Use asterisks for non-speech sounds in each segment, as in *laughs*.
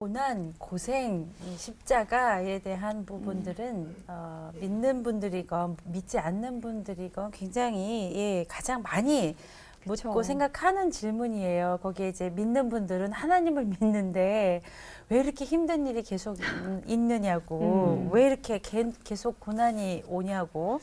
고난, 고생, 이 십자가에 대한 부분들은 음. 어, 믿는 분들이건 믿지 않는 분들이건 굉장히 예, 가장 많이 묻고 그쵸. 생각하는 질문이에요. 거기에 이제 믿는 분들은 하나님을 믿는데 왜 이렇게 힘든 일이 계속 있- 있느냐고, 음. 왜 이렇게 개- 계속 고난이 오냐고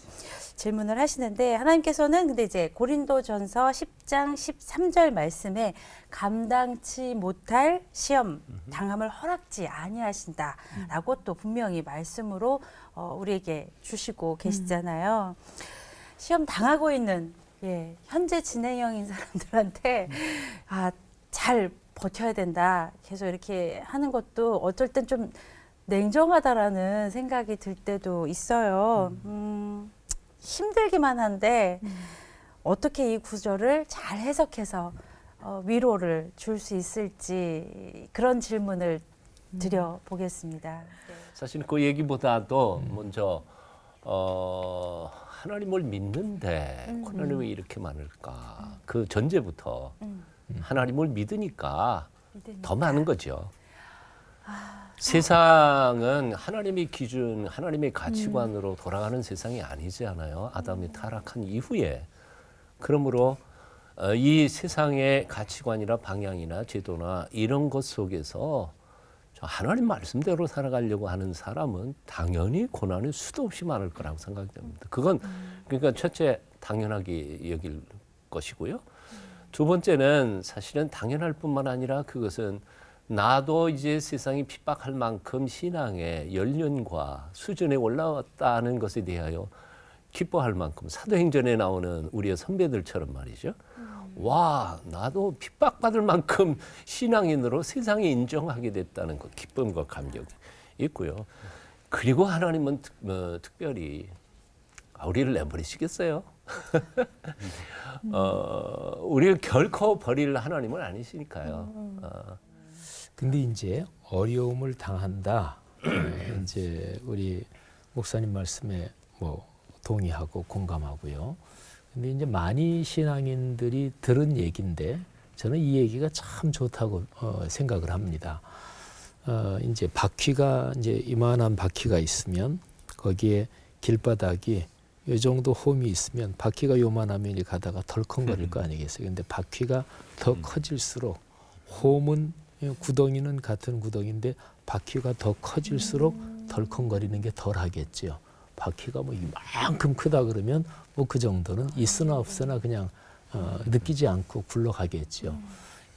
질문을 하시는데 하나님께서는 근데 이제 고린도전서 10장 13절 말씀에 감당치 못할 시험 당함을 허락지 아니하신다라고 또 분명히 말씀으로 어, 우리에게 주시고 계시잖아요. 시험 당하고 있는 예, 현재 진행형인 사람들한테 아, 잘 버텨야 된다. 계속 이렇게 하는 것도 어쩔 땐 좀 냉정하다라는 생각이 들 때도 있어요. 음, 힘들기만 한데 어떻게 이 구절을 잘 해석해서 어, 위로를 줄 수 있을지 그런 질문을 드려 보겠습니다. 사실 그 얘기보다도 먼저 어, 하나님을 믿는데 음. 고난이 왜 이렇게 많을까? 그 전제부터 음. 하나님을 믿으니까 믿으니까. 더 많은 거죠. 세상은 하나님의 기준, 하나님의 가치관으로 돌아가는 세상이 아니지 않아요. 아담이 타락한 이후에. 그러므로 어, 이 세상의 가치관이나 방향이나 제도나 이런 것 속에서 저 하나님 말씀대로 살아가려고 하는 사람은 당연히 고난이 수도 없이 많을 거라고 생각됩니다. 그건 그러니까 첫째 당연하게 여길 것이고요. 두 번째는 사실은 당연할 뿐만 아니라 그것은 나도 이제 세상이 핍박할 만큼 신앙의 연륜과 수준에 올라왔다는 것에 대하여 기뻐할 만큼 사도행전에 나오는 우리의 선배들처럼 말이죠. 와, 나도 핍박받을 만큼 신앙인으로 세상에 인정하게 됐다는 것, 기쁨과 감격이 있고요. 그리고 하나님은 특, 어, 특별히 아, 우리를 내버리시겠어요? *laughs* 어, 우리를 결코 버릴 하나님은 아니시니까요. 어, 근데 이제 어려움을 당한다. 어, *clears throat* 이제 우리 목사님 말씀에 뭐 동의하고 공감하고요. 근데 이제 많이 신앙인들이 들은 얘기인데 저는 이 얘기가 참 좋다고 어, 생각을 합니다. 어, 이제 바퀴가 이제 이만한 바퀴가 있으면 거기에 길바닥이 이 정도 홈이 있으면 바퀴가 요만하면 가다가 덜컹거릴 거 아니겠어요. 근데 바퀴가 더 커질수록 홈은 예, 구덩이는 같은 구덩이인데 바퀴가 더 커질수록 덜컹거리는 게 덜 하겠죠. 바퀴가 뭐 이만큼 크다 그러면 뭐 그 정도는 있으나 없으나 그냥 어, 느끼지 않고 굴러가겠죠.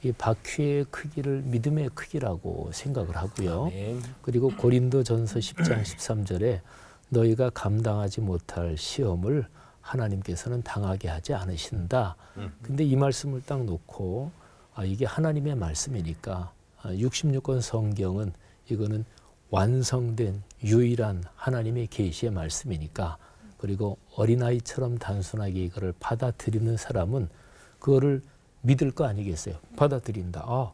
이 바퀴의 크기를 믿음의 크기라고 생각을 하고요. 아멘. 그리고 고린도 전서 10장 13절에 너희가 감당하지 못할 시험을 하나님께서는 당하게 하지 않으신다. 근데 이 말씀을 딱 놓고 아, 이게 하나님의 말씀이니까 아, 66권 성경은 이거는 완성된 유일한 하나님의 계시의 말씀이니까 그리고 어린아이처럼 단순하게 이거를 받아들이는 사람은 그거를 믿을 거 아니겠어요? 받아들인다. 아,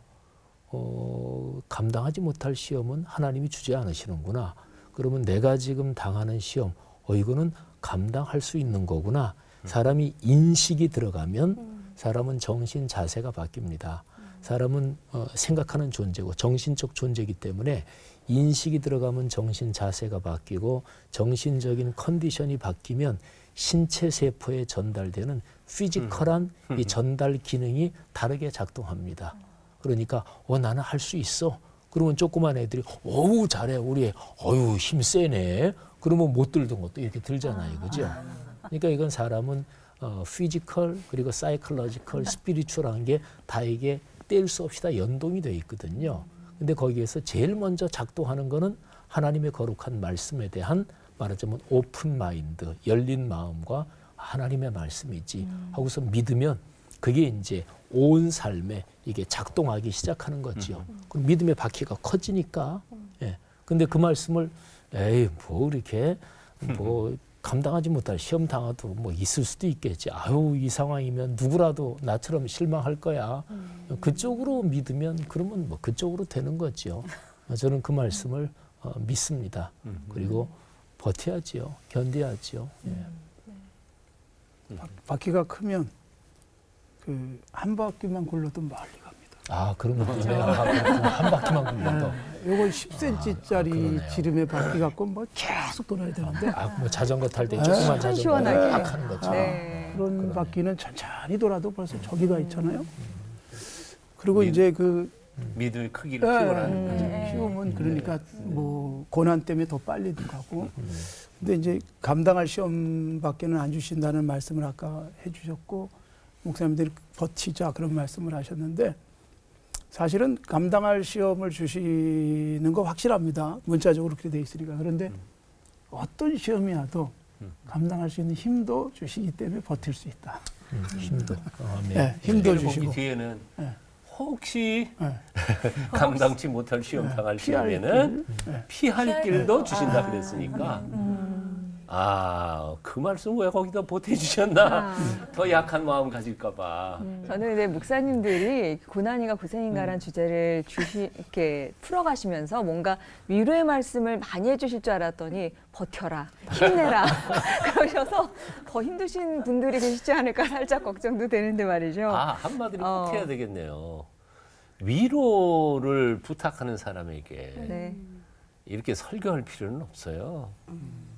어, 감당하지 못할 시험은 하나님이 주지 않으시는구나. 그러면 내가 지금 당하는 시험, 어, 이거는 감당할 수 있는 거구나. 사람이 인식이 들어가면 사람은 정신 자세가 바뀝니다. 사람은 어, 생각하는 존재고 정신적 존재이기 때문에 인식이 들어가면 정신 자세가 바뀌고 정신적인 컨디션이 바뀌면 신체 세포에 전달되는 피지컬한 이 전달 기능이 다르게 작동합니다. 그러니까 어 나는 할 수 있어. 그러면 조그만 애들이 어우 잘해 우리 애 어유 힘 세네. 그러면 못 들던 것도 이렇게 들잖아요, 그죠? 그러니까 이건 사람은 어 피지컬 그리고 사이클러지컬 스피리추얼한 게다 이게 뗄수 없이 다 연동이 돼 있거든요. 근데 거기에서 제일 먼저 작동하는 거는 하나님의 거룩한 말씀에 대한 말하자면 오픈 마인드, 열린 마음과 하나님의 말씀이지 하고서 믿으면 그게 이제 온 삶에 이게 작동하기 시작하는 거지요. 그럼 믿음의 바퀴가 커지니까. 예. 근데 그 말씀을 에이 뭐 이렇게 뭐 *laughs* 감당하지 못할 시험 당하도 뭐 있을 수도 있겠지. 아유 이 상황이면 누구라도 나처럼 실망할 거야. 그쪽으로 믿으면 그러면 뭐 그쪽으로 되는 거지요. *laughs* 저는 그 말씀을 어, 믿습니다. 그리고 버텨야지요. 견뎌야지요. 예. 바, 바퀴가 크면 그 한 바퀴만 굴러도 멀리. 아 그런 거 때문에 아. 한 바퀴만 굴려도 네, 요거 10cm짜리 그러네요. 지름의 바퀴 갖고 뭐 계속 돌아야 되는데 아 뭐 자전거 탈때 네. 조그만 자전거 시원하게. 딱 하는 것처럼 네. 그런 바퀴는 천천히 돌아도 벌써 저기가 있잖아요. 음. 그리고 미- 이제 그 미들 크기를 예, 키워라는 거죠. 예, 키우면 그러니까 뭐 고난 때문에 더 빨리도 가고. 근데 이제 감당할 시험밖에는 안 주신다는 말씀을 아까 해주셨고 목사님들이 버티자 그런 말씀을 하셨는데 사실은 감당할 시험을 주시는 거 확실합니다. 문자적으로 그렇게 돼 있으니까 그런데 어떤 시험이 와도 감당할 수 있는 힘도 주시기 때문에 버틸 수 있다. 음, 힘도 어, 네. 예, 힘도 거기 주시고 뒤에는 예. 혹시 예. *laughs* 감당치 못할 시험 당할 시험에는 길, 예. 피할 길 도 주신다 그랬으니까 음. 아 그 말씀 왜 거기다 보태주셨나 더 약한 마음 가질까봐 저는 근데 목사님들이 고난이가 고생인가라는 음. 주제를 주시 이렇게 풀어가시면서 뭔가 위로의 말씀을 많이 해주실 줄 알았더니 버텨라, 힘내라 *laughs* 그러셔서 더 힘드신 분들이 계시지 않을까 살짝 걱정도 되는데 말이죠. 아 한마디로 어. 꼭 해야 되겠네요 위로를 부탁하는 사람에게 네. 이렇게 설교할 필요는 없어요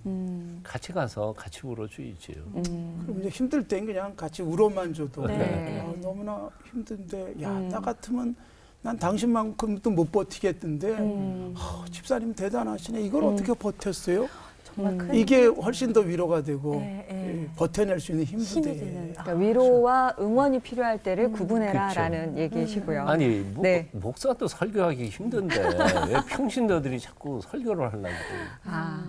음, 같이 가서 같이 울어주이지요 음. 그럼 이제 힘들 땐 그냥 같이 울어만 줘도 네. 아, 너무나 힘든데 야 음. 나 같으면 난 당신만큼도 못 버티겠던데 음. 아, 집사님 대단하시네 이걸 어떻게 버텼어요? 음. 큰 이게 훨씬 더 위로가 되고 네, 네. 예, 버텨낼 수 있는 힘도 힘이 돼. 되는 그러니까 위로와 응원이 필요할 때를 음. 구분해라라는 얘기시고요. 아니 목, 네. 목사도 설교하기 힘든데 *laughs* 왜 평신도들이 자꾸 설교를 하려고 아,